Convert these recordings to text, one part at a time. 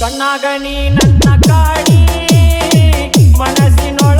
ಕಣ್ಣಾಗ ನೀ ನನ್ನ ಕಾಡಿ ಮನಸ್ಸಿನೊಳಗ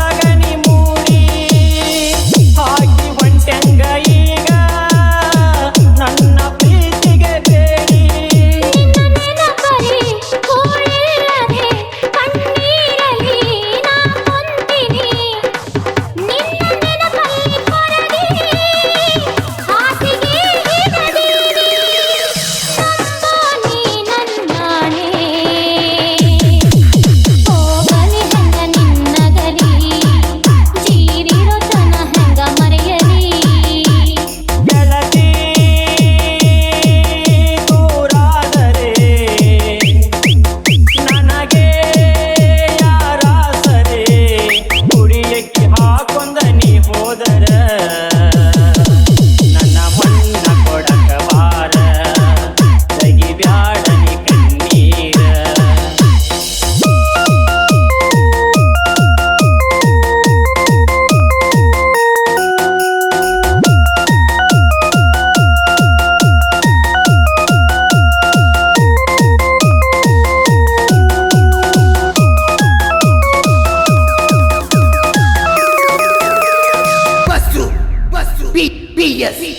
yes.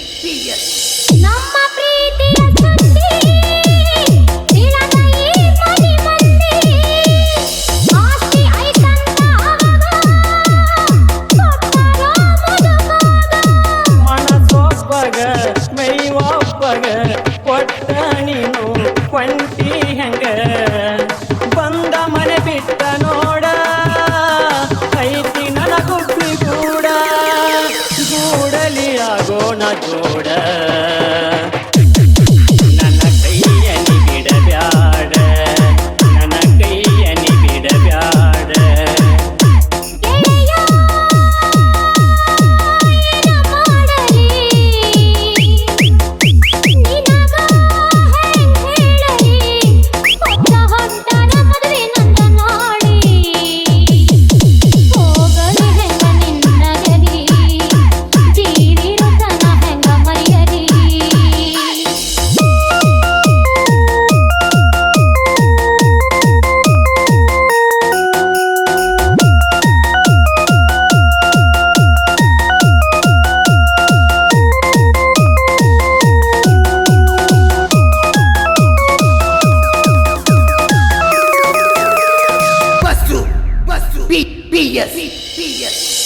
ಜೋಡ BS.